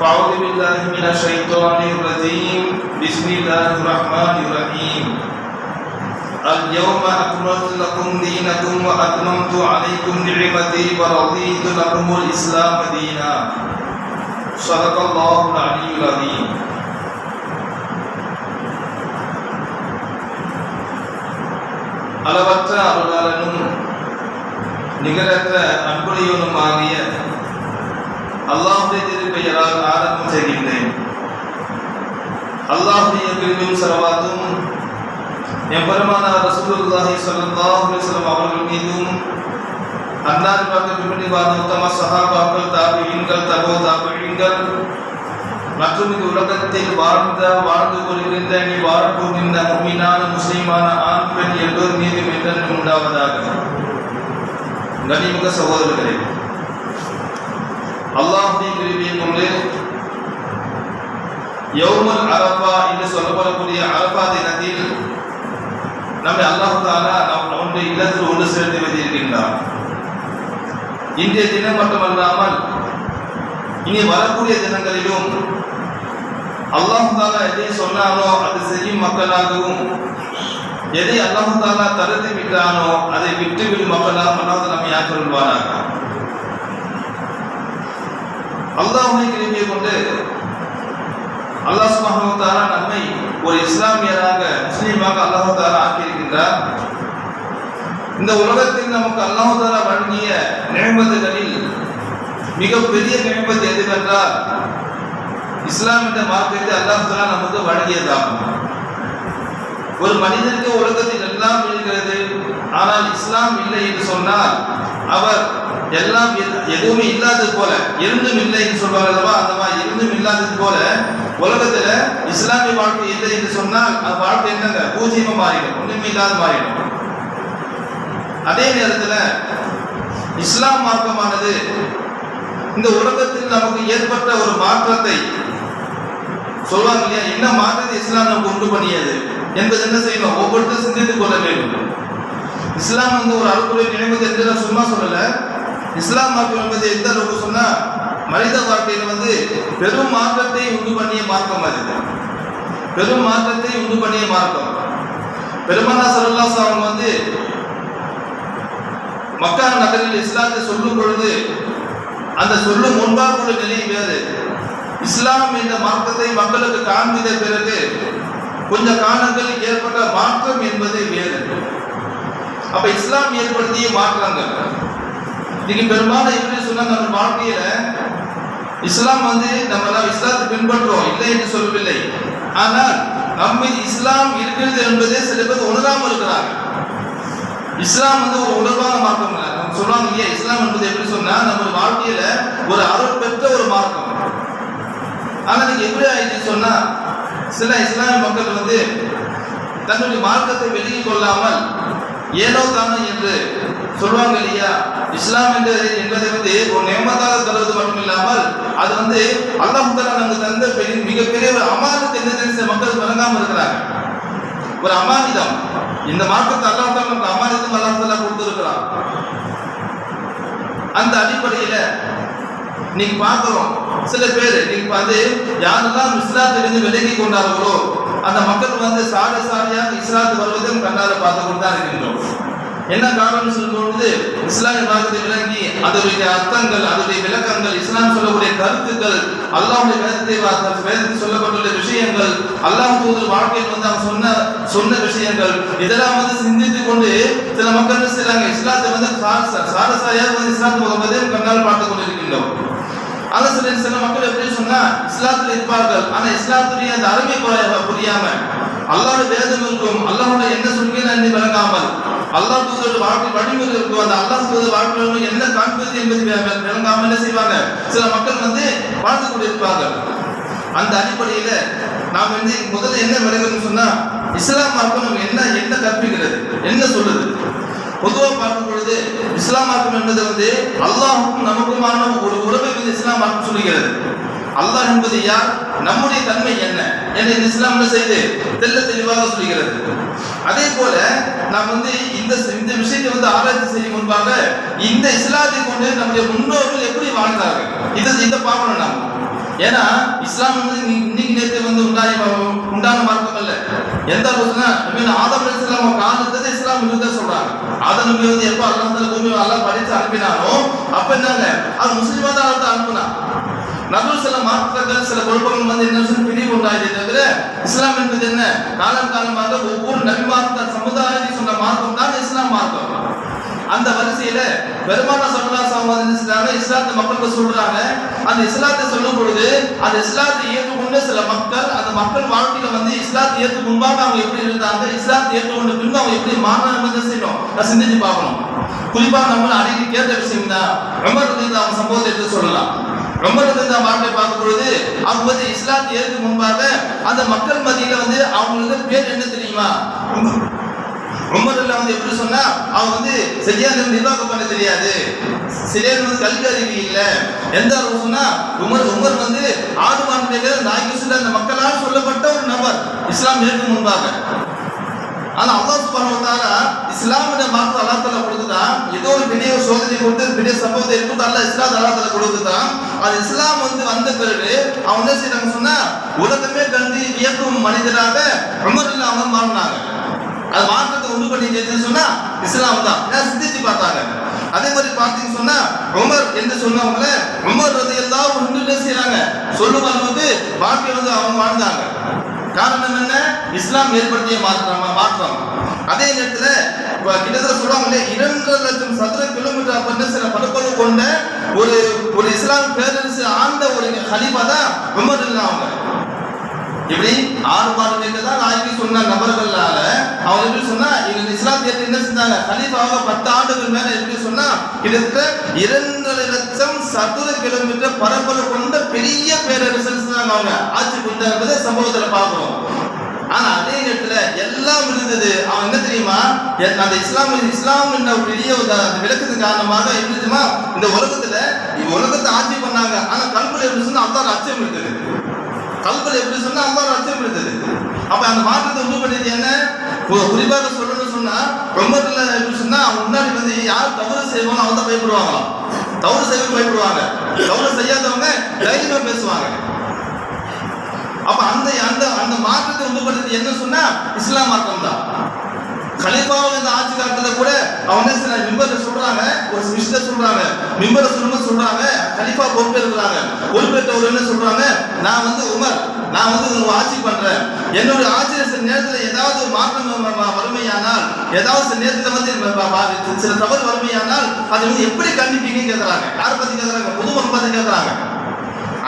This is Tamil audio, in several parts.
فأعوذ بالله من الشيطان الرجيم بسم الله الرحمن الرحيم اليوم أكملت لكم دينكم وأتممت عليكم نعمتي ورضيت لكم الإسلام دينا صدق الله العلي العظيم அளவற்ற அருளாளனும் நிகரற்ற அன்புடையவனும் ஆகிய அல்லாஹுடைய திருப்பெயரால் ஆரம்பம் செய்கின்றேன். அல்லாஹுடைய கிருபையும் என் பெருமானார் ரசூலுல்லாஹி ஸல்லல்லாஹு அலைஹி வஸல்லம் அவர்கள் மீதும் அன்னார் பக்கம் பின்பற்றி வாழ்ந்த உத்தம சஹாபாக்கள் தாபியீன்கள் தபோ தாபியீன்கள் மற்றும் இந்த உலகத்தில் வாழ்ந்த வாழ்ந்து கொள்கின்ற நீ கொள்கின்ற மும்மினான முஸ்லீமான ஆண் பெண் எல்லோர் மீதும் என்றென்றும் உண்டாவதாக. கனிமுக சகோதரர்களே அல்லாஹுடைய கிருபியை கொண்டு யௌமுல் அரபா என்று சொல்லப்படக்கூடிய அரபா தினத்தில் நம்மை அல்லாஹு தாலா நம் நம்முடைய இல்லத்தில் ஒன்று சேர்த்து வைத்திருக்கின்றார் இன்றைய தினம் மட்டுமல்லாமல் இனி வரக்கூடிய தினங்களிலும் அல்லாஹு தாலா எதை சொன்னானோ அதை செய்யும் மக்களாகவும் எதை அல்லாஹு தாலா தடுத்து விட்டானோ அதை விட்டுவிடும் மக்களாக அல்லாஹ் நம்மை ஆக்கிரமிப்பாராக அல்லாஹுடைய கிருமியை கொண்டு அல்லாஹ் சுப்ஹானஹு வ நம்மை ஒரு இஸ்லாமியராக முஸ்லீமாக அல்லாஹ் தஆலா ஆக்கியிருக்கின்றார். இந்த உலகத்தில் நமக்கு அல்லாஹ் வழங்கிய நியமத்துகளில் மிகப்பெரிய நியமத்து எதுவென்றால் இஸ்லாம் என்ற மார்க்கத்தை அல்லாஹ் தஆலா நமக்கு வழங்கியதாகும். ஒரு மனிதனுக்கு உலகத்தில் எல்லாம் இருக்கிறது ஆனால் இஸ்லாம் இல்லை என்று சொன்னால் அவர் எல்லாம் எது- எதுவுமே இல்லாதது போல. இருந்தும் இல்லை என்று சொல்வாங்க அல்லவா? இருந்தும் இல்லாதது போல உலகத்துல இஸ்லாமிய வாழ்க்கை இல்லை என்று சொன்னால் அந்த வாழ்க்கை என்னங்க? பூஜ்ஜியமா மாறிடும். ஒண்ணுமே இல்லாத மாறிடும். அதே நேரத்துல இஸ்லாம் மார்க்கமானது இந்த உலகத்தில் நமக்கு ஏற்பட்ட ஒரு மாற்றத்தை சொல்லுவாங்க இல்லையா? என்ன மாற்றத்தை இஸ்லாம் நமக்கு உண்டு பண்ணியது என்பது என்ன செய்யணும்? ஒவ்வொருத்தரும் சிந்தித்துக் கொள்ள வேண்டும். இஸ்லாம் வந்து ஒரு அறுப்புரை நினைவு என்று சும்மா சொல்லலை. இஸ்லாம் மார்க்கம் என்பது எந்த அளவுக்கு சொன்னா மனித வாழ்க்கையில் வந்து பெரும் மாற்றத்தை உண்டு பண்ணிய மார்க்கம் அது. பெரும் மாற்றத்தை உண்டு பண்ணிய மார்க்கம். பெருமனா சல்லாஸ் அவங்க வந்து மக்கா நகரில் இஸ்லாத்தை சொல்லும் பொழுது அந்த சொல்லும் முன்பாக உள்ள நிலை வேறு. இஸ்லாம் என்ற மார்க்கத்தை மக்களுக்கு காண்பித்த பிறகு கொஞ்ச காலங்களில் ஏற்பட்ட மாற்றம் என்பது வேறு. அப்ப இஸ்லாம் ஏற்படுத்திய மாற்றங்கள். இன்னைக்கு பெரும்பாலும் எப்படி சொன்னால் நம்ம வாழ்க்கையில இஸ்லாம் வந்து நம்ம எல்லாம் இஸ்லாத்தை பின்பற்றுறோம் இல்லை என்று சொல்லவில்லை. ஆனால் நம்ம இஸ்லாம் இருக்கிறது என்பதே சில பேர் உணராமல் இருக்கிறாங்க. இஸ்லாம் வந்து ஒரு உணர்வான மார்க்கம் இல்லை. நம்ம சொல்லுவாங்க இல்லையா இஸ்லாம் என்பது எப்படி சொன்னா நம்ம வாழ்க்கையில ஒரு அருள் பெற்ற ஒரு மார்க்கம். ஆனா நீங்க எப்படி ஆயிடுச்சு சொன்னா சில இஸ்லாமிய மக்கள் வந்து தன்னுடைய மார்க்கத்தை வெளியே கொள்ளாமல் ஏனோ தானோ என்று சொல்லுவாங்க இல்லையா? இஸ்லாம் என்பது என்பதை வந்து ஒரு நியமத்தாக தருவது மட்டும் இல்லாமல் அது வந்து அல்லாஹுத்தாலா நமக்கு தந்த பெரிய மிகப்பெரிய ஒரு அமானத்தை எந்த தெரிஞ்ச மக்கள் வழங்காம இருக்கிறாங்க. ஒரு அமானிதம். இந்த மார்க்கத்தை அல்லாஹால நமக்கு அமானிதம் அல்லாஹால கொடுத்துருக்கிறான். அந்த அடிப்படையில நீங்க பார்க்கிறோம். சில பேர் நீங்க வந்து யாரெல்லாம் இஸ்லாத்திலிருந்து விலகி கொண்டார்களோ அந்த மக்கள் வந்து சாலை சாலையாக இஸ்லாத்து வருவதும் கண்ணால பார்த்து கொண்டு தான் இருக்கின்றோம். என்ன காரணம் சொல்லும் பொழுது இஸ்லாமிய மார்க்கத்தை விளங்கி அதனுடைய அர்த்தங்கள் அதனுடைய விளக்கங்கள் இஸ்லாம் சொல்லக்கூடிய கருத்துக்கள் அல்லாவுடைய வேதத்தை வா- வேதத்தில் சொல்லப்பட்டுள்ள விஷயங்கள் அல்லாஹ் போது வாழ்க்கையில் வந்து அவன் சொன்ன சொன்ன விஷயங்கள் இதெல்லாம் வந்து சிந்தித்து கொண்டு சில மக்கள் என்ன செய்றாங்க இஸ்லாத்தை வந்து சார- சாரசாரியாக வந்து இஸ்லாத்து முகமதே கண்ணால் பார்த்து கொண்டிருக்கின்றோம். ஆனா சில சில மக்கள் எப்படி சொன்னா இஸ்லாத்தில் இருப்பார்கள் ஆனா இஸ்லாத்துடைய அந்த அருமை புரியாம அல்லாவுடைய வேதம் இருக்கும் அல்லாவுடைய என்ன சொல்கிறேன் என்று விளங்காமல் அல்லா தூதர் வாழ்க்கை வழிமுறை இருக்கும். அந்த அல்லா தூதர் வாழ்க்கை என்ன காண்பது என்பது விளங்காமல் என்ன செய்வாங்க? சில மக்கள் வந்து வாழ்ந்து கொண்டிருப்பார்கள். அந்த அடிப்படையில நாம் வந்து முதல்ல என்ன விளங்கணும்னு சொன்னா இஸ்லாம் மார்க்கம் நம்ம என்ன என்ன கற்பிக்கிறது? என்ன சொல்லுது பொதுவாக பார்க்கும் பொழுது இஸ்லாம் மார்க்கம் என்பது வந்து அல்லாஹுக்கும் நமக்குமான ஒரு உறவை வந்து இஸ்லாம் மார்க்கம் சொல்லுகிறது. அல்லாஹ் என்பது யார்? நம்முடைய தன்மை என்ன? என்று இந்த இஸ்லாம் செய்து தெல்ல தெளிவாக சொல்கிறது. அதே போல நாம் வந்து இந்த இந்த விஷயத்தை வந்து ஆராய்ச்சி செய்யும் முன்பாக இந்த இஸ்லாத்தை கொண்டு நம்முடைய முன்னோர்கள் எப்படி வாழ்ந்தார்கள்? இது இதை பார்க்கணும் நாம். ஏன்னா இஸ்லாம் வந்து இன்னைக்கு நேற்று வந்து உண்டாய உண்டான மார்க்கம் அல்ல. எந்த அளவுக்குன்னா நபி ஆதம் இஸ்லாம் காலத்துல இஸ்லாம் இருந்தா சொல்றாங்க. ஆதம் நம்பி வந்து எப்ப அல்லாஹ் பூமி அல்லாஹ் படித்து அனுப்பினாலும் அப்ப என்னங்க? அது முஸ்லீமா தான் அனுப்புனா. நபுல் சில மாற்றங்கள் சில குழப்பங்கள் வந்து என்ன பிரிவு உண்டாயதே தவிர இஸ்லாம் என்பது என்ன? காலம் காலமாக ஒவ்வொரு நபிமார்த்த சமுதாயத்தை சொன்ன மார்க்கம் தான் இஸ்லாம் மார்க்கம். அந்த வரிசையில பெருமான சமுதாயம் வந்து என்ன இஸ்லாத்தை மக்களுக்கு சொல்றாங்க. அந்த இஸ்லாத்தை சொல்லும் பொழுது அந்த இஸ்லாத்தை ஏற்றுக்கொண்டு சில மக்கள் அந்த மக்கள் வாழ்க்கையில வந்து இஸ்லாத்தை ஏற்று முன்பாக அவங்க எப்படி இருந்தாங்க? இஸ்லாத்தை ஏற்றுக்கொண்டு பின்பு அவங்க எப்படி மாறினாங்க செய்யணும். நான் சிந்திச்சு பார்க்கணும். குறிப்பா நம்ம அடிக்கடி கேட்ட விஷயம் தான் ரொம்ப அவங்க சம்பவத்தை எடுத்து சொல்லலாம். ரொம்ப இந்த வாழ்க்கை பார்க்கும் பொழுது அவங்க வந்து இஸ்லாத்தை ஏற்க முன்பாக அந்த மக்கள் மத்தியில வந்து அவங்களுக்கு பேர் என்ன தெரியுமா? உமர்ல வந்து எப்படி சொன்னா அவன் வந்து சரியாக நிர்வாகம் பண்ண தெரியாது. சரியா வந்து கல்வி அறிவு இல்ல. எந்த அளவு சொன்னா உமர் உமர் வந்து ஆடு மாண்புமிகு நாய்க்கு அந்த மக்களால் சொல்லப்பட்ட ஒரு நபர் இஸ்லாம் ஏற்கும் முன்பாக. ஆனா அல்லாஹ் சுப்ஹானஹு வ தஆலா இஸ்லாமிய மார்க்க அல்லாஹ் தஆலா கொடுத்ததா ஏதோ ஒரு பெரிய சோதனை கொடுத்து பெரிய சம்பவத்தை எடுத்து அல்லாஹ் இஸ்லாம் அல்லாஹ் தஆலா கொடுத்ததா அது இஸ்லாம் வந்து வந்த பிறகு அவங்க என்ன செய்றாங்க சொன்னா உலகமே கண்டு வியக்கும் மனிதராக உமர் இல்ல அவங்க மாறினாங்க. அது மாற்றத்தை உண்டு பண்ணி எதுன்னு சொன்னா இஸ்லாம் தான். ஏன்னா சிந்திச்சு பார்த்தாங்க. அதே மாதிரி பார்த்தீங்கன்னு சொன்னா உமர் என்று சொன்னவங்கள உமர் வந்து எல்லாம் ஒன்று என்ன செய்றாங்க? சொல்லும் வந்து வாழ்க்கை வந்து அவங்க வாழ்ந்தாங்க. காரணம் என்ன? இஸ்லாம் ஏற்படுத்திய மாற்றம் மாற்றம். அதே நேரத்தில் கிட்டத்தட்ட கிட்டத்தட்ட சொல்லுவாங்களே இரண்டரை லட்சம் சதுர கிலோமீட்டர் அப்படின்னு சில பரப்பளவு கொண்ட ஒரு ஒரு இஸ்லாம் பேரரசு ஆண்ட ஒரு ஹலீஃபா தான் உமர் இல்ல அவங்க. இப்படி ஆறு மாதம் தான் நாய்க்கு சொன்ன நபர்களால அவங்க எப்படி சொன்னா இவங்க இஸ்லாம் ஏற்று என்ன செஞ்சாங்க? கலீஃபாக பத்து ஆண்டுகள் மேல எப்படி சொன்னா கிட்டத்தட்ட இரண்டரை லட்சம் சதுர கிலோமீட்டர் பரப்பளவு கொண்ட பெரிய பேரரசு செஞ்சாங்க அவங்க. ஆட்சி புரிந்தாங்க சம்பவத்துல பார்க்கிறோம். ஆனா அதே நேரத்துல எல்லாம் இருந்தது. அவன் என்ன தெரியுமா? அந்த இஸ்லாம் இஸ்லாம் என்ற பெரிய அந்த விளக்கத்துக்கு காரணமாக இருந்துச்சுமா இந்த உலகத்துல உலகத்தை ஆட்சி பண்ணாங்க. ஆனா கல்புல இருந்துச்சுன்னா அதான் அச்சம் இருக்குது கல்பல் எப்படி சொன்னா அல்லாஹ் அச்சம் இருந்தது அப்ப அந்த மாற்றத்தை உண்டு பண்ணியது என்ன? குறிப்பாக சொல்லணும்னு சொன்னா ரொம்ப எப்படி சொன்னா முன்னாடி வந்து யார் தவறு செய்வாங்க அவங்க தான் பயப்படுவாங்களாம். தவறு செய்ய பயப்படுவாங்க. தவறு செய்யாதவங்க தைரியமா பேசுவாங்க. அப்ப அந்த அந்த அந்த மாற்றத்தை உண்டு பண்ணது என்ன சொன்னா இஸ்லாம் மார்க்கம் தான் கலிபாவை இந்த ஆட்சி காலத்துல கூட அவனே சில மிம்பர்ல சொல்றாங்க? ஒரு விஷயத்த சொல்றாங்க. மிம்பர்ல சொல்லும்போது சொல்றாங்க கலிபா பொறுப்பேற்கிறாங்க. பொறுப்பேற்றவர் என்ன சொல்றாங்க? நான் வந்து உமர் நான் வந்து ஒரு ஆட்சி பண்றேன். என்னுடைய ஆட்சியில் சில நேரத்தில் ஏதாவது ஒரு மாற்றம் வறுமையானால் ஏதாவது சில நேரத்தில் வந்து சில தவறு வறுமையானால் அதை வந்து எப்படி கண்டிப்பீங்கன்னு கேட்கறாங்க யாரை பத்தி கேட்கறாங்க பொதுமக்கள் பத்தி கேட்கறாங்க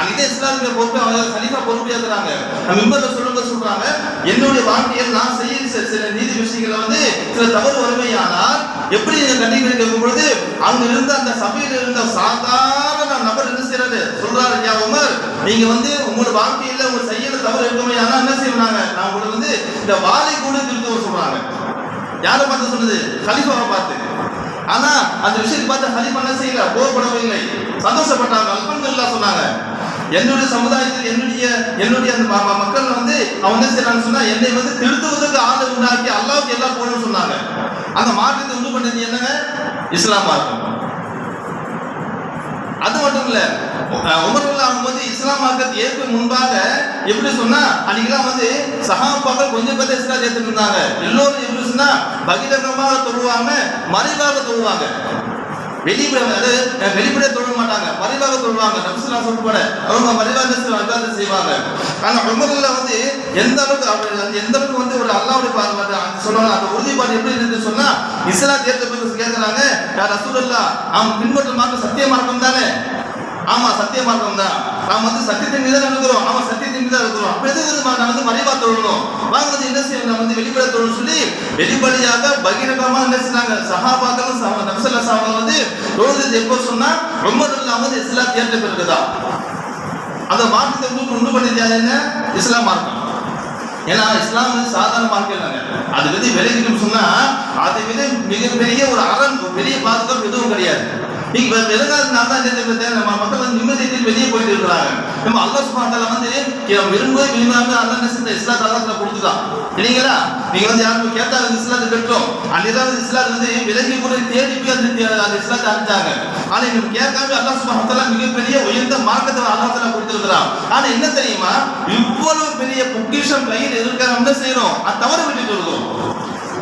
அந்த இஸ்லாமிய பொறுப்பு அவங்க கலிஃபா பொறுப்பு ஏற்கிறாங்க மிம்பர்ல சொல்லுங்க சொல்றாங்க. என்னுடைய வாழ்க்கையில் நான் செய்ய சில சில நீதி விஷயங்களை வந்து சில தவறு வறுமையானால் எப்படி நீங்க கண்டிப்பை பொழுது அங்க இருந்த அந்த சபையில் இருந்த சாதாரண நபர் என்ன செய்யறது சொல்றாரு யா உமர் நீங்க வந்து உங்களோட வாழ்க்கையில உங்க செய்யற தவறு இருக்குமே ஆனா என்ன செய்யறாங்க? நான் உங்களுக்கு வந்து இந்த வாழை கூட திருத்தவர் சொல்றாங்க. யாரை பார்த்து சொன்னது கலிஃபாவை பார்த்து. ஆனா அந்த விஷயத்தை பார்த்து ஹலிஃபா என்ன செய்யல? கோவப்படவில்லை சந்தோஷப்பட்டாங்க. அல்பன்கள் சொன்னாங்க. என்னுடைய சமுதாயத்தில் என்னுடைய என்னுடைய அந்த மக்கள் வந்து அவன் என்ன செய்யறான்னு சொன்னா என்னை வந்து திருத்துவதற்கு ஆள் உண்டாக்கி அல்லாவுக்கு எல்லாம் போகணும்னு சொன்னாங்க. அந்த மாற்றத்தை உண்டு பண்ணது என்னங்க? இஸ்லாம் மார்க்கம். அது மட்டும் இல்ல உமர்ல அவங்க வந்து இஸ்லாம் மார்க்கத்தை ஏற்க முன்பாக எப்படி சொன்னா அன்னைக்கெல்லாம் வந்து சகாபாக்கள் கொஞ்சம் பேர் இஸ்லாம் சேர்த்துட்டு இருந்தாங்க. எல்லோரும் எப்படி சொன்னா பகிரங்கமாக தொழுவாங்க மறைவாக தொழுவாங்க. வெளிப்படை அதாவது அஹ், தொழ மாட்டாங்க. மறைவாக தொழுவாங்க நபிசுல்லா சொல்லுவாங்க அவங்க மறைவாக விவாதம் செய்வாங்க. ஆனா உமர்ல வந்து எந்த அளவுக்கு அவர் வந்து எந்த அளவுக்கு வந்து ஒரு அல்லாவுடைய பா- சொல்லுவாங்க அந்த உறுதிப்பாடு எப்படி இருந்து சொன்னா இஸ்லாம் தேர்தல் கேட்கிறாங்க கேட்கறாங்க யார் ரசூலுல்லா அவன் பின்பற்ற மார்க்கம் சத்திய மார்க்கம் தானே ஆமா சத்திய மார்க்கம் தான் நாம் வந்து சத்தியத்தின் மீது தான் இருக்கிறோம் சத்தியத்தின் மீது இருக்கிறோம் அப்ப எது வந்து நான் வந்து மறைவா தொழணும் வாங்க வந்து என்ன செய்யணும்? நான் வந்து வெளிப்பட தொழணும் சொல்லி வெளிப்படையாக பகிரங்கமா என்ன செய்யறாங்க சஹாபாக்களும் சஹா- நபிசல்லா வந்து தொழுது எப்போ சொன்னா? ரொம்ப நல்லா வந்து இஸ்லாம் தேர்ந்த பிறகுதான். அந்த மார்க்கத்தை வந்து உண்டு பண்ணது என்ன? இஸ்லாம் மார்க்கம். ஏன்னா இஸ்லாம் வந்து சாதாரண மார்க்கம் இல்லைங்க. அது வந்து விலகிட்டு சொன்னா அதை விட மிகப்பெரிய ஒரு அறம் பெரிய பாதுகாப்பு எதுவும் கிடையாது. நீங்க நான் தான் என்ன நம்ம மக்கள் வந்து நிம்மதியில் வெளியே போயிட்டு இருக்கிறாங்க. நம்ம அல்லா சுபாத்தால வந்து இவன் விரும்ப விரும்பாம அல்லா என்ன செஞ்ச இஸ்லாம் தலத்துல கொடுத்துட்டான். இல்லைங்களா? நீங்க வந்து யாரும் கேட்டா அந்த இஸ்லாத்தை கட்டும் அன்னைதான் இஸ்லாம் வந்து விலகி கூட தேடி போய் அந்த அந்த இஸ்லாத்தை அனுப்பிச்சாங்க ஆனா இவங்க கேட்காம அல்லா சுபாத்தால மிகப்பெரிய உயர்ந்த மார்க்கத்தை அல்லாஹ் கொடுத்துருக்கிறான். ஆனா என்ன தெரியுமா? இவ்வளவு பெரிய பொக்கிஷம் கையில் இருக்கிற என்ன செய்யறோம் அது தவறு விட்டுட்டு இருக்கோம்.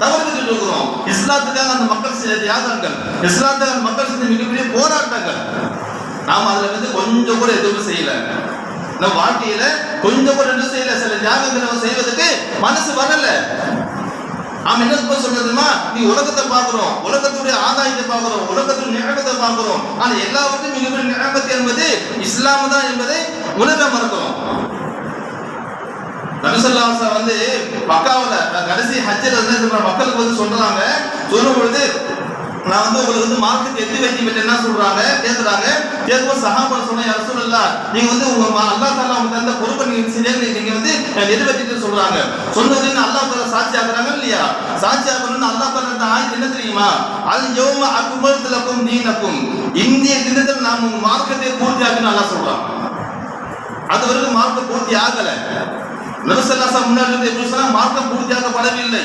தவறு விட்டுட்டு இஸ்லாத்துக்காக அந்த மக்கள் செய்த தியாகங்கள் இஸ்லாத்துக்காக மக்கள் செய்த மிகப்பெரிய போராட்டங்கள். நாம் அதுல வந்து கொஞ்சம் கூட எதுவும் செய்யல. நம்ம வாழ்க்கையில கொஞ்சம் கூட என்ன செய்யல. சில தியாகங்களை நம்ம செய்வதற்கு மனசு வரல. நாம் என்ன சொல்ல சொல்றதுமா நீ உலகத்தை பார்க்கிறோம். உலகத்துடைய ஆதாயத்தை பார்க்கிறோம். உலகத்துடைய நிழகத்தை பார்க்கிறோம். ஆனா எல்லாவற்றையும் மிகப்பெரிய நிழகத்தை என்பது இஸ்லாம் தான் என்பதை உணர மறக்கிறோம். நபிசல்லாசா வந்து மக்காவில் கடைசி ஹஜ்ஜில் வந்து மக்களுக்கு வந்து சொல்றாங்க. சொல்லும் பொழுது நான் வந்து உங்களுக்கு வந்து மார்க்கெட் எத்தி வைக்க விட்டேன் என்ன சொல்றாங்க? கேட்குறாங்க கேட்கும்போது சஹாபா சொன்ன யார் சொல்லலாம் நீங்க வந்து உங்க மா- அல்லாஹ் தாலா உங்களுக்கு தந்த பொறுப்பை நீங்க சரியாக நீங்க வந்து நிறைவேற்றிட்டு சொல்றாங்க. சொன்னதுன்னு அல்லா தாலா சாட்சி ஆகுறாங்க இல்லையா? சாட்சி ஆகணும்னு அல்லா தாலா அந்த ஆயத்து என்ன தெரியுமா? அது யோம அக்குமலத்திலக்கும் நீனக்கும் இந்திய தினத்தில் நாம் உங்க மார்க்கத்தை பூர்த்தி ஆகுன்னு அல்லாஹ் சொல்றான். அது வரைக்கும் மார்க்கம் பூர்த்தி ஆகலை. நபிசல்லாசா முன்னாடி இருந்து எப்படி சொன்னா மார்க்கம் பூர்த்தியாக்கப்படவில்லை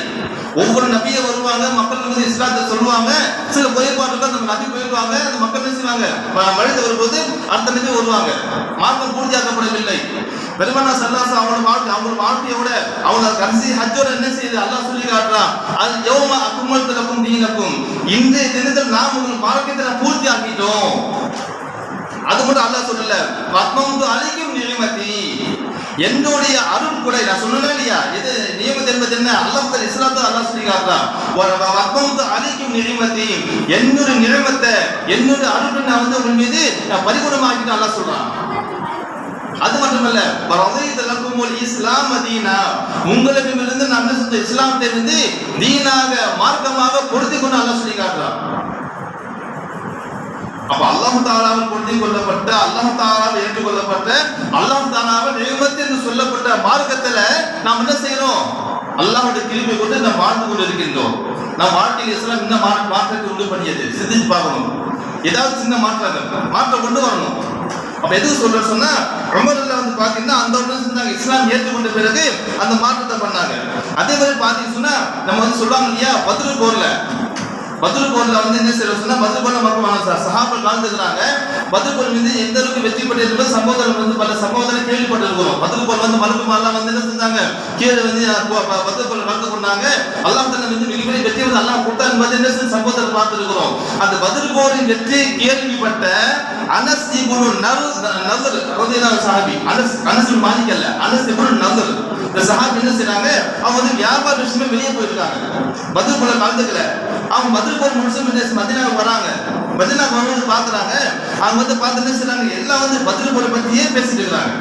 ஒவ்வொரு நபியை வருவாங்க மக்கள் வந்து இஸ்லாத்தை சொல்லுவாங்க சில குறைபாடுகள் நம்ம நபி போயிடுவாங்க அந்த மக்கள் என்ன செய்வாங்க? வரும்போது அடுத்த நபி வருவாங்க. மார்க்கம் பூர்த்தியாக்கப்படவில்லை. பெருமனா சல்லாசா அவனோட வாழ்க்கை அவங்களோட வாழ்க்கையோட அவங்க கடைசி ஹஜ்ஜோட என்ன செய்யுது அல்லாஹ் சொல்லி காட்டுறான். அது யௌம அக்குமல் திலக்கும் தீனக்கும். இன்றைய தினத்தில் நாம் உங்கள் மார்க்கத்தை பூர்த்தி ஆக்கிட்டோம் அது மட்டும் அல்லாஹ் சொல்லல. வத்மந்து அழைக்கும் நியமதி. என்னுடைய அருள் நான் சொன்னேன் இல்லையா? இது நியமம் என்பது என்ன? அல்லாஹ் இஸ்லாத்து அல்லாஹ் சொல்லி காட்டுறான் வத்மந்து அழிக்கும் நியமதி என்னுடைய நியமத்தை என்னுடைய அருள் நான் வந்து உன் மீது நான் பரிபூர்ணமாக்கிட்டு அல்லாஹ் சொல்றான். அது மட்டுமல்ல வரதைத்து இஸ்லாம் மதீனா. உங்களிடமிருந்து நான் என்ன செஞ்ச இஸ்லாத்தை வந்து தீனாக மார்க்கமாக பொருத்தி கொண்டு அல்லாஹ் சொல்லி காட்டுறான் அப்ப அல்லாஹ் தாலாவில் பொருத்தி கொள்ளப்பட்ட அல்லாஹ் தாலாவில் ஏற்றுக்கொள்ளப்பட்ட அல்லாஹ் தாலாவில் நியமத்து என்று சொல்லப்பட்ட மார்க்கத்துல நாம் என்ன செய்யணும்? அல்லாஹுடைய கிருபை கொண்டு நாம் வாழ்ந்து கொண்டு இருக்கின்றோம் நம் வாழ்க்கையில் இஸ்லாம் இந்த மாற்றத்தை உண்டு பண்ணியது. சிந்திச்சு பார்க்கணும். ஏதாவது சின்ன மாற்றங்கள் மாற்றம் கொண்டு வரணும். அப்ப எதுக்கு சொல்ற சொன்னா உமர்ல வந்து பாத்தீங்கன்னா அந்த வருடம் செஞ்சாங்க இஸ்லாம் ஏற்றுக்கொண்ட பிறகு அந்த மாற்றத்தை பண்ணாங்க. அதே மாதிரி பாத்தீங்கன்னா நம்ம வந்து சொல்லுவாங்க இல்லையா பத்ரு போர்ல. பத்ரு போர்ல வந்து என்ன செய்யறோம் சொன்னா பத்ரு போர்ல மக்கள் சஹாபல் வாழ்ந்துக்கிறாங்க பத்ரு போர் மீது எந்த அளவுக்கு வெற்றி பெற்றிருப்பது சம்பவத்தில் வந்து பல சம்பவத்தில் கேள்விப்பட்டிருக்கிறோம். பத்ரு போர் வந்து மறுப்பு மாலாம் வந்து என்ன செஞ்சாங்க? கீழே வந்து ப- பத்ரு போர் கலந்து கொண்டாங்க. அல்லாஹ் தன்னை வந்து மிகப்பெரிய வெற்றி வந்து அல்லாஹ் கொடுத்தா என்பது என்ன செஞ்சு சம்பவத்தில் பார்த்திருக்கிறோம். அந்த பத்ரு போரின் வெற்றி கேள்விப்பட்ட அனஸ் இப்னு நர் நதர் ரலியல்லாஹு சஹாபி. அனஸ் அனஸ் இப்னு மாலிக் அல்ல. அனஸ் இப்னு நதர் இந்த சஹாபி என்ன செய்றாங்க? அவங்க வந்து வியாபார விஷயமே வெளியே போயிருக்காங்க. பத்ர் போல கலந்துக்கல அவங்க பத்ர் போர் முடிச்சு மதினாவுக்கு வராங்க. மதினாவுக்கு வரும்போது பாக்குறாங்க அவங்க வந்து பார்த்து என்ன செய்றாங்க? எல்லாம் வந்து பத்ர் போல பத்தியே பேசிட்டு இருக்காங்க.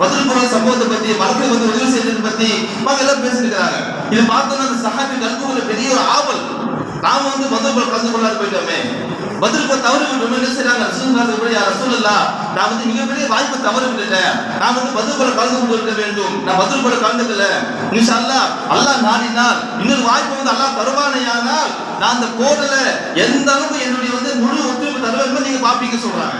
பத்ர் போல சம்பவத்தை பத்தி மக்கள் வந்து உதவி செய்யறதை பத்தி அவங்க எல்லாம் பேசிட்டு இருக்காங்க. இது பார்த்தோன்னா அந்த சஹாபி கல்புல பெரிய ஒரு ஆவல். நாம வந்து பத்ர் போல கலந்து கொள்ளாது போயிட்டோமே. பதிலுக்கு தவறு விட்டோம் என்ன செய்றாங்க? ரசூலுல்லாஹி கூட யார் ரசூலுல்லாஹ் நான் வந்து மிகப்பெரிய வாய்ப்பை தவறு விட்டுட்டேன். நான் வந்து பதில் போல கலந்து கொண்டு இருக்க வேண்டும். நான் பதில் போல கலந்துக்கல. இன்ஷா அல்லாஹ் அல்லாஹ் நாடினால் இன்னொரு வாய்ப்பு வந்து அல்லாஹ் தருவானையானால் நான் அந்த போர்ல எந்த அளவுக்கு என்னுடைய வந்து முழு ஒத்துழைப்பு தருவேன் நீங்க பாப்பீங்க சொல்றாங்க.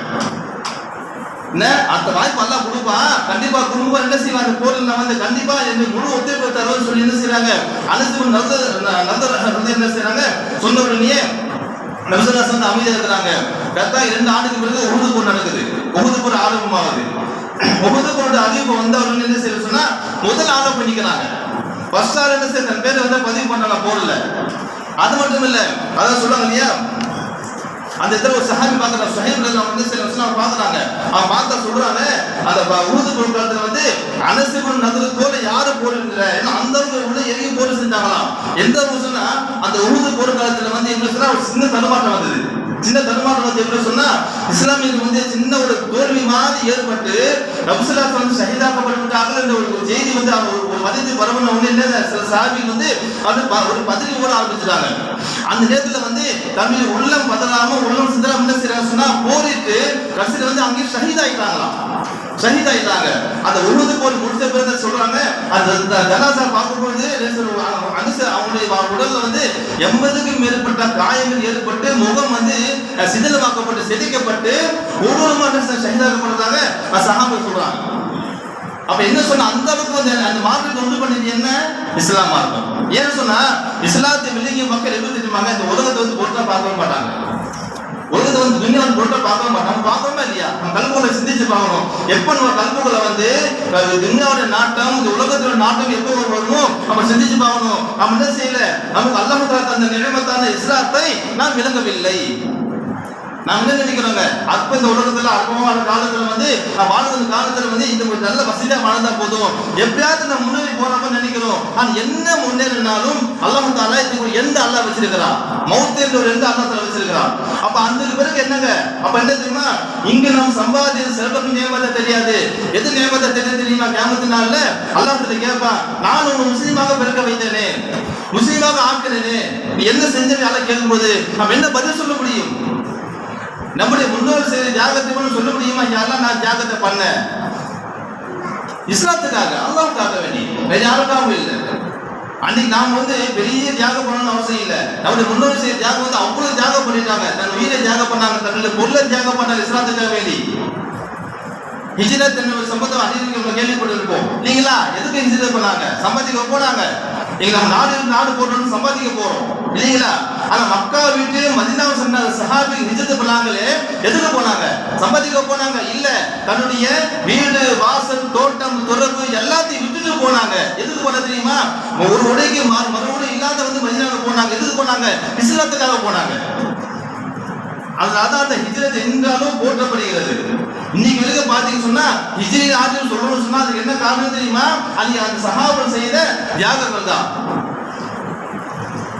என்ன? அந்த வாய்ப்பு எல்லாம் கொடுப்பான் கண்டிப்பா குடும்பம் என்ன செய்வாங்க? அந்த போரில் நான் வந்து கண்டிப்பா எனக்கு முழு ஒத்துழைப்பு தருவேன்னு சொல்லி என்ன செய்யறாங்க அனைத்து நல்ல நல்ல என்ன செய்யறாங்க சொன்ன உடனே நபிசல்லாஸ் வந்து அமைதியாக இருக்கிறாங்க. ரத்தா இரண்டு ஆண்டுக்கு பிறகு உகுது போர் நடக்குது. உகுது போர் ஆரம்பமாகுது. உகுது போர் அறிவிப்பு வந்தவர்கள் என்ன செய்ய சொன்னா முதல் ஆர்டர் பண்ணிக்கிறாங்க. ஃபர்ஸ்ட் ஆள் என்ன செய்ய பேர் வந்து பதிவு பண்ணலாம் போர்ல அது மட்டும் இல்ல அதான் சொல்லுவாங்க இல்லையா? அந்த இடத்துல ஒரு சஹாபி பார்க்குறான் சுஹைப் வந்து சில வருஷம் பார்க்குறாங்க அவன் பார்த்தா சொல்றாங்க அந்த ப- உஹது வந்து அனசிபன் நகரு போல யாரும் போர் இல்லை ஏன்னா அந்த அளவுக்கு உள்ள எரிய போர் செஞ்சாங்களாம். எந்த ஊசுன்னா சொன்னா அந்த உஹது பொருட்காலத்தில் வந்து எப்படி ஒரு சின்ன தடுமாற்றம் வந்தது. சின்ன தடுமாற்றம் வந்து எப்படி சொன்னா இஸ்லாமியர்கள் வந்து சின்ன ஒரு தோல்வி மாதிரி ஏற்பட்டு ரபுசலாஸ் வந்து ஷஹீதாக்கப்பட்டுட்டாங்க இந்த ஒரு செய்தி வந்து அவங்க ஒரு- ஒரு வதந்தி பரவன என்ன சில சாபிகள் வந்து அது ப- ஒரு பதவி போட ஆரம்பிச்சிட்டாங்க. அந்த நேரத்துல வந்து தமிழ் உள்ளம் பதறாம உள்ளம் சிதறாம என்ன செய்யறாங்க சொன்னா போரிட்டு கடைசியில வந்து அங்கேயே சகிதாயிட்டாங்களாம் சகிதாயிட்டாங்க அந்த உருவது போர் முடித்த பிறகு சொல்றாங்க? அந்த ஜனாசா பார்க்கும்போது அனுச அவங்களுடைய உடல்ல வந்து எண்பதுக்கும் மேற்பட்ட காயங்கள் ஏற்பட்டு முகம் வந்து சிதிலமாக்கப்பட்டு செதுக்கப்பட்டு ஒவ்வொரு ஷஹீதாக்கப்படுறதாக சகாபர் சொல்றாங்க. அப்ப என்ன சொன்ன அந்த அளவுக்கு வந்து அந்த மார்க்கத்தை உண்டு பண்ணது என்ன? இஸ்லாம் மார்க்கம். ஏன்னு சொன்னா இஸ்லாத்தை விளங்கிய மக்கள் எப்படி தெரியுமாங்க இந்த உலகத்தை வந்து பொருட்டா பார்க்கவே மாட்டாங்க. உலகத்தை வந்து துணியா வந்து பொருட்டா பார்க்கவே மாட்டாங்க. பார்க்கவே இல்லையா? நம்ம கல்புகளை சிந்திச்சு பார்க்கணும். எப்ப நம்ம கல்புகளை வந்து அஹ், நாட்டம் இந்த உலகத்தோட நாட்டம் எப்போ வருமோ நம்ம சிந்திச்சு பார்க்கணும். நம்ம என்ன செய்யல? நமக்கு அல்லாஹ் தந்த நிலைமத்தான இஸ்லாத்தை நாம் விளங்கவில்லை. நான் என்ன நினைக்கிறோங்க? அப்ப இந்த உலகத்துல அற்பமான காலத்துல வந்து நான் வாழ்ந்த காலத்துல வந்து இந்த ஒரு நல்ல வசதியா வாழ்ந்தா போதும். எப்படியாவது நம்ம முன்னேறி போறப்ப நினைக்கிறோம். ஆனா என்ன முன்னேறினாலும் அல்லாஹ் தாலா இதுக்கு ஒரு எந்த அல்லா வச்சிருக்கிறான் மௌத்தேன்ற ஒரு எந்த அல்லாஹ் தாலா வச்சிருக்கிறான் அப்ப அந்த பிறகு என்னங்க? அப்ப என்ன தெரியுமா? இங்க நாம் சம்பாதிச்சது சிறப்பு நியமத்தை தெரியாது. எது நியமத்தை தெரியும்? தெரியுமா கேமத்தினால அல்லாஹ் கிட்ட கேட்பான் நான் ஒரு முஸ்லீமாக பிறக்க வைத்தேனே. முஸ்லீமாக ஆக்கினேனே. நீ என்ன செஞ்சேன்னு அல்லாஹ் கேட்கும்போது நம்ம என்ன பதில் சொல்ல முடியும்? நம்முடைய முன்னோர் செய்த தியாகத்தை மூலம் சொல்ல முடியுமா? யாரெல்லாம் நான் தியாகத்தை பண்ணேன்? இஸ்லாத்துக்காக அல்லாவுக்காக வேண்டி. வேற யாருக்காகவும் இல்லை அன்னைக்கு நாம் வந்து பெரிய தியாகம் பண்ணணும்னு அவசியம் இல்லை. நம்முடைய முன்னோர் செய்த தியாகம் வந்து அவ்வளவு தியாகம் பண்ணிட்டாங்க. தன் உயிரை தியாகம் பண்ணாங்க. தன்னுடைய பொருளை தியாகம் பண்ணாங்க. இஸ்லாத்துக்காக வேண்டி. ஹிஜ்ரத் என்னும் சம்பந்தம் அநீதிக்கு நம்ம கேள்விப்பட்டிருப்போம். இல்லைங்களா எதுக்கு ஹிஜ்ரத் பண்ணாங்க? சம்பாதிக்க போனாங்க. இங்க நம்ம நாடு நாடு போட்டோம்னு சம்பாதிக்க போறோம். இல்லைங்களா? ஆனா மக்கா விட்டு மதினாவை சொன்ன சஹாபி நிஜத்து பண்ணாங்களே எதுக்கு போனாங்க? சம்பாதிக்க போனாங்க? இல்ல. தன்னுடைய வீடு வாசல் தோட்டம் தொடர்பு எல்லாத்தையும் விட்டுட்டு போனாங்க. எதுக்கு போன தெரியுமா? ஒரு உடைக்கு மறு இல்லாத வந்து மதினாவுக்கு போனாங்க. எதுக்கு போனாங்க? இஸ்லாத்துக்காக போனாங்க. அதனால அந்த ஹிஜ்ரத் என்றாலும் போற்றப்படுகிறது? இன்னைக்கு வரைக்கும் பாத்தீங்கன்னு சொன்னா ஹிஜ்ரத் ஆட்சின்னு சொல்லணும்னு சொன்னா அதுக்கு என்ன காரணம் தெரியுமா? அது அந்த சகாபம் செய்த தியாகங்கள் தான்.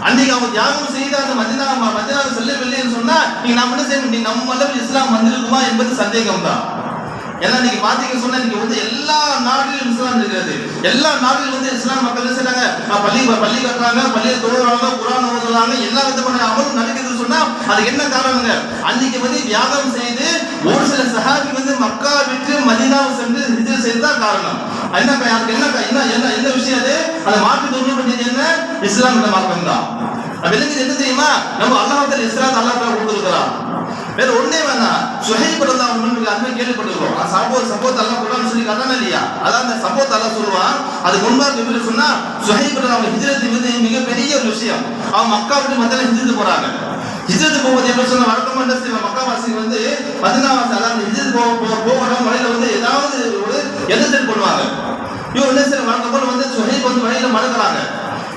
அன்னைக்கு அவங்க தியாகம் செய்த அந்த மதினா மதினா செல்லவில்லைன்னு சொன்னா நீங்க நம்ம என்ன செய்ய முடியும்? நம்ம அளவில் இஸ்லாம் வந்திருக்குமா என்பது சந்தேகம் தான் ஏன்னா நீங்க பாத்தீங்க சொன்னா நீங்க வந்து எல்லா நாடுகளிலும் இஸ்லாம் இருக்கிறது. எல்லா நாடுகளிலும் வந்து இஸ்லாம் மக்கள் செய்றாங்க? பள்ளி பள்ளி கட்டுறாங்க பள்ளியை தொழுறாங்க குரான் ஓதுறாங்க எல்லா விதமான அமலும் நடக்குதுன்னு சொன்னா அதுக்கு என்ன காரணங்க? அன்னைக்கு வந்து வியாபாரம் செய்து ஒரு சில சஹாபி வந்து மக்கா விட்டு மதினாவை சென்று ஹிஜ்ரத் செய்ததான் காரணம். என்ன யாருக்கு என்ன என்ன என்ன என்ன விஷயம் அது? அதை மாற்றி தொண்ணூறு பண்ணது என்ன? இஸ்லாம் மார்க்கம் தான் விலங்கு என்ன தெரியுமா? நம்ம அல்லாஹத்தில் இஸ்லாம் அல்லாஹ் கொடுத்துருக்கிறான். வேற ஒண்ணே வேணாம். சுஹைப் ரலியல்லாஹு அன்ஹு அன்னை கேள்விப்பட்டிருக்கோம். அந்த சம்பவம் சம்பவத்தை அல்லாஹ் குர்ஆன் சொல்லி கதான இல்லையா? அதான் அந்த சம்பவத்தை அல்லாஹ் சொல்லுவான். அது முன்பாக எப்படி சொன்னா சுஹைப் ரலியல்லாஹு அன்ஹு மீது மிகப்பெரிய ஒரு விஷயம். அவன் மக்கா விட்டு மத்தியில ஹிஜ்ரத் போறாங்க. ஹிஜ்ரத் போவது எப்படி சொன்ன வழக்கம் என்ன செய்வாங்க? மக்கா வாசி வந்து மதினாவாசி அதாவது ஹிஜ்ரத் போக போகணும் போகிற வழியில வந்து ஏதாவது ஒரு எதிர்த்து பண்ணுவாங்க இவன் என்ன செய்ய வழக்கம் வந்து சுஹைப் வந்து வழியில மறக்கிறாங்க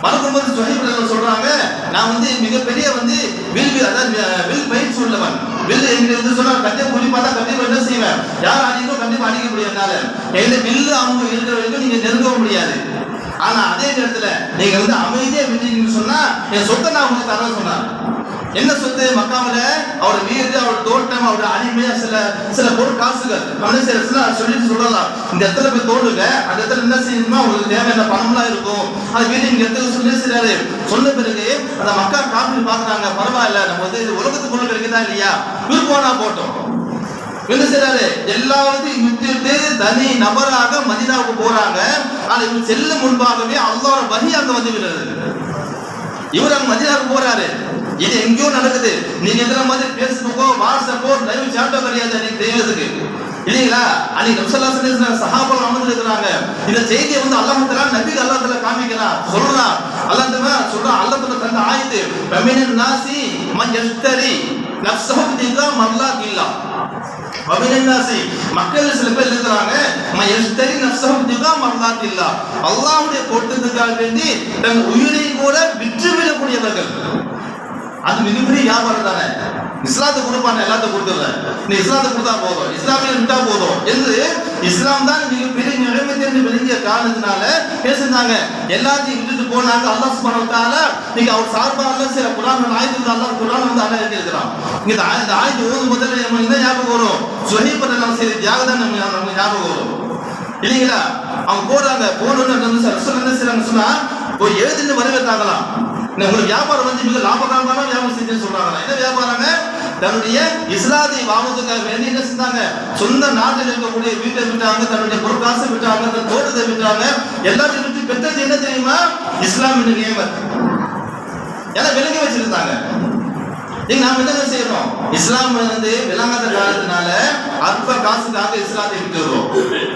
மறக்கும்போது சுஹைப் சொல்றாங்க. நான் வந்து மிகப்பெரிய வந்து வில் அதாவது வில் பயிற்சி உள்ளவன் வில் என்று இருந்து சொன்னா கண்டிப்பா புலி பார்த்தா கண்டிப்பா என்ன செய்வேன்? யார் அடிக்கோ கண்டிப்பா அடிக்க முடியாது என்னால. கையில வில்லு அவங்க இருக்கிற வரைக்கும் நீங்க நெருங்கவும் முடியாது. ஆனா அதே நேரத்துல நீங்க வந்து அமைதியா விட்டீங்கன்னு சொன்னா என் சொத்தை நான் உங்களுக்கு தர சொன்னார் என்ன சொத்து மக்காமல அவர் வீடு அவர் தோட்டம் அவர் அடிமையா சில சில பொருள் காசுகள். நம்ம சில சொல்லிட்டு சொல்லலாம். இந்த இடத்துல போய் தோடுங்க அந்த இடத்துல என்ன செய்யணுமா உங்களுக்கு தேவையான பணம்லாம் இருக்கும். அது வீடு இங்க இடத்துல சொல்லி செய்றாரு? சொன்ன பிறகு அந்த மக்கா காப்பி பாக்குறாங்க பரவாயில்ல நம்ம வந்து இது உலகத்துக்குள்ள கிடைக்குதா இல்லையா? விருப்பம்னா போட்டோம். என்ன செய்யறாரு எல்லாத்தையும் விட்டுட்டு தனி நபராக மதினாவுக்கு போறாங்க. ஆனா இவர் செல்லும் முன்பாகவே அல்லாவோட வகி அங்க வந்து விடுறது இவர் அங்க மதினாவுக்கு போறாரு. இது எங்கேயோ நடக்குது. நீங்க எதுல மாதிரி பேஸ்புக்கோ வாட்ஸ்அப்போ லைவ் சாட்டோ கிடையாது அன்னைக்கு தெய்வத்துக்கு. இல்லைங்களா? அன்னைக்கு நம்சல்லா சொல்லி சஹாபா அமர்ந்து இருக்கிறாங்க. இந்த செய்தியை வந்து அல்லாஹ் நபி நபிக்கு காமிக்கலாம் தலா காமிக்கிறான். சொல்றான் அல்லாஹ் தலா சொல்றான் அல்லாஹ் தந்த ஆயுது பமினன் நாசி மன் யஸ்தரி நஃப்ஸஹு மல்லா மல்லாஹ் அபிநன்னாசி மக்கள் சில பேர் இருக்கிறாங்க. மயஸ்தரி நஃப்ஸஹு மல்லா மல்லாஹ் அல்லாஹ்வுடைய பொருத்தத்துக்காக வேண்டி தன் உயிரை கூட விற்றுவிடக்கூடியவர்கள். அது மிகப்பெரிய வியாபாரம் தானே இஸ்லாத்தை கொடுப்பான எல்லாத்தையும் கொடுத்துருவேன் நீ இஸ்லாத்தை கொடுத்தா போதும். இஸ்லாமிய விட்டா போதும். என்று இஸ்லாம் தான் மிகப்பெரிய நிலைமை தெரிஞ்சு விளங்கிய காரணத்தினால பேசினாங்க எல்லாத்தையும் விட்டுட்டு போனாங்க. அல்லாஹ் சுப்ஹானஹு நீங்க அவர் சார்பாக சில குரான் ஆயத்து அல்லாஹ் குரான் வந்து அல்லாஹ் இருக்கிறான் இந்த இந்த ஆயத்து ஓதும் முதல்ல நம்ம தான் ஞாபகம் வரும். சுஹைப் எல்லாம் செய்த தியாகம் தான் நம்ம நமக்கு ஞாபகம் வரும். இல்லைங்களா? அவங்க போறாங்க. போனோன்னு ரசூல் என்ன செய்றாங்க சொன்னா போய் எழுதிட்டு வரவேற்றாங்களாம். உங்களுக்கு வியாபாரம் வந்து மிக லாபகரமான வியாபாரம் செஞ்சேன்னு சொல்றாங்க என்ன வியாபாரங்க? தன்னுடைய இஸ்லாத்தை வாங்குவதற்காக வேண்டி என்ன செஞ்சாங்க? சொந்த நாட்டில் இருக்கக்கூடிய வீட்டை விட்டாங்க தன்னுடைய பொருட்காசை விட்டாங்க தன் தோட்டத்தை விட்டாங்க எல்லாத்தையும் விட்டு பெற்றது என்ன தெரியுமா? இஸ்லாம் என்று நியமத் ஏன்னா விலகி வச்சிருந்தாங்க. நீங்க நாம என்ன செய்யறோம்? இஸ்லாம் வந்து விளங்காத காலத்தினால அற்ப காசுக்காக இஸ்லாத்தை விட்டுறோம்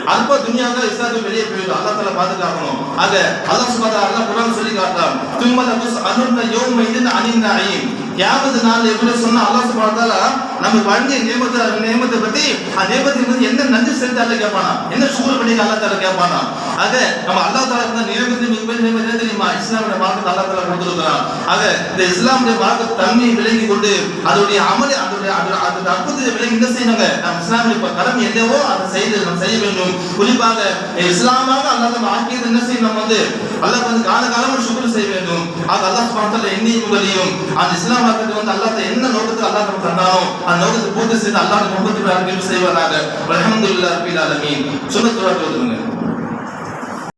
அற்ப துணியாக இஸ்லாத்துக்கு வெளியே போயிடும் அல்லா தலா பாதுகாக்கணும் அத அல்லா சுபாதா அல்லாஹ் குரான் சொல்லி காட்டான் தும்மல புஸ் அனுர்ன யோம் இதன் அணிந்த ஐயும் யாவது நாள் எப்படி சொன்னா அல்லா சுப்ஹானஹு நம்ம வழங்கிய நியமத்தை நியமத்தை பத்தி அந்த நியமத்தை பத்தி என்ன நன்றி செலுத்தி கேட்பானா? என்ன சுகர் பண்ணி அல்லா தஆலா கேட்பானா? அத நம்ம அல்லா தஆலா இருந்த நியமத்தை மிகப்பெரிய நியமத்தை தெரியுமா? இஸ்லாமுடைய மார்க்கத்தை அல்லா தஆலா கொடுத்திருக்கிறான். அத இந்த இஸ்லாமுடைய மார்க்க தன்மையை விளங்கி கொண்டு அதோடைய அமல அது அது அதோட அற்புதத்தை விளங்கி என்ன செய்யணுங்க. நம்ம இஸ்லாமுடைய இப்ப கடமை என்னவோ அதை செய்து நம்ம செய்ய வேண்டும். குறிப்பாக இஸ்லாமாக அல்லாத வாக்கியது என்ன செய்யணும் நம்ம வந்து அல்லாஹ் வந்து கால காலம் சுக்குர் செய்ய வேண்டும். அது அல்லாஹ் சுப்ஹானஹு வ என்னையும் உங்களையும் அந்த இஸ்லாம் மார்க்கத்தை வந்து அல்லாஹ் என்ன நோக்கத்துக்கு அல்லாஹ் நம்ம தந்தானோ அந்த நோக்கத்தை பூர்த்தி செய்து அல்லாஹ் முகத்தில் செய்வாராக. அல்ஹம்துலில்லாஹ் ரபில் ஆலமீன். சுன்னத்துல்லாஹ்